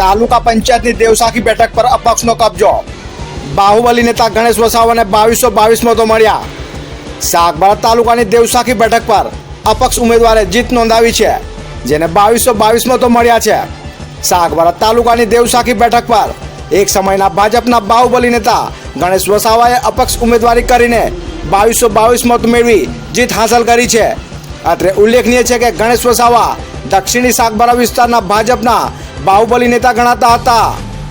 તાલુકા પંચાયતની દેવસાખી બેઠક પર અપક્ષનો કબજો. બાહુબલી નેતા ગણેશ વસાવાને બાવીસો બાવીસ મતો મળ્યા. સાગબારા તાલુકાની દેવસાખી બેઠક પર અપક્ષ ઉમેદવારે જીત નોંધાવી છે, જેને બાવીસો બાવીસ મતો મળ્યા છે. સાગબારા તાલુકાની દેવસાખી બેઠક પર એક સમયના ભાજપના બાહુબલી નેતા ગણેશ વસાવાએ અપક્ષ ઉમેદવારી કરીને બાવીસો બાવીસ મત મેળવી જીત હાંસલ કરી છે. અત્રે ઉલ્લેખનીય છે કે ગણેશ વસાવા દક્ષિણી સાગબારા વિસ્તારના ભાજપના બાહુબલી નેતા ગણાતા હતા.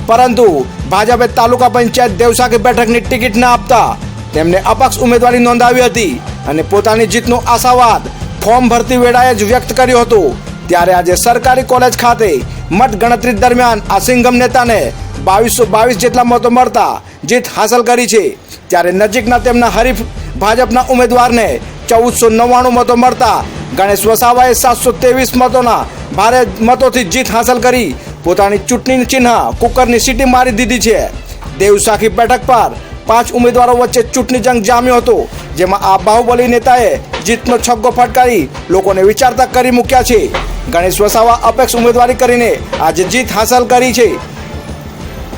પરંતુ ભાજપે તાલુકા પંચાયત દેવસાખી બેઠકની ટિકિટ ન આપતા તેમને અપક્ષ ઉમેદવારી નોંધાવી હતી અને પોતાની જીતનો આશાવાદ ફોર્મ ભરતી વેળાએ જ વ્યક્ત કર્યું હતું. ત્યારે આજે સરકારી કોલેજ ખાતે મત ગણતરી દરમિયાન આ નેતાને બાવીસો બાવીસ જેટલા મતો મળતા જીત હાંસલ કરી છે. ત્યારે નજીકના તેમના હરીફ ભાજપના ઉમેદવારને ચૌદસો નવ્વાણું મતો મળતા ગણેશ વસાવાએ સાતસો ત્રેવીસ મતોના ભારે મતોથી જીત હાંસલ કરી. પોતાની ચૂંટણી ચિહ્ન કુકરની સીટી મારી દીધી છે. દેવસાખી બેઠક પર પાંચ ઉમેદવારો વચ્ચે ચૂંટણી જંગ જામ્યો હતો, જેમાં આ બાહુબલી નેતાએ જીતનો છગ્ગો ફટકારી લોકોને વિચારતા કરી મૂક્યા છે. ગણેશ વસાવા અપેક્ષ ઉમેદવારી કરીને આજે જીત હાંસલ કરી છે.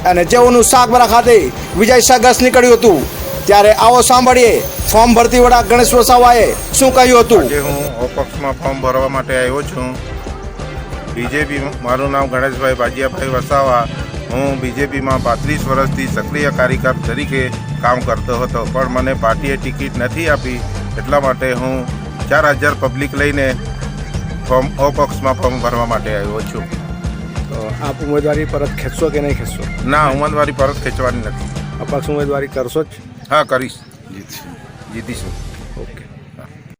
અને જેઓનું સાગબરા ખાતે વિજય સરઘસ નીકળ્યું હતું. ત્યારે આવો સાંભળીએ ફોર્મ ભરતી વડા ગણેશ વસાવાએ શું કહ્યું હતું? હું અપક્ષમાં ફોર્મ ભરવા માટે આવ્યો છું. બીજેપી મારું નામ ગણેશભાઈ બાજીયાભાઈ વસાવા. હું બીજેપીમાં પાંત્રીસ વર્ષથી સક્રિય કાર્યકર તરીકે કામ કરતો હતો. પણ મને પાર્ટીએ ટિકિટ નથી આપી. એટલા માટે હું ચાર હજાર પબ્લિક લઈને ફોર્મ અપક્ષમાં ફોર્મ ભરવા માટે આવ્યો છું. તો આપ ઉમેદવારી પરત ખેંચશો કે નહીં ખેંચશો? ના ઉમેદવારી પરત ખેંચવાની નથી. અપક્ષ ઉમેદવારી કરશો જ? હા કરીશ. જીતીશું. ઓકે.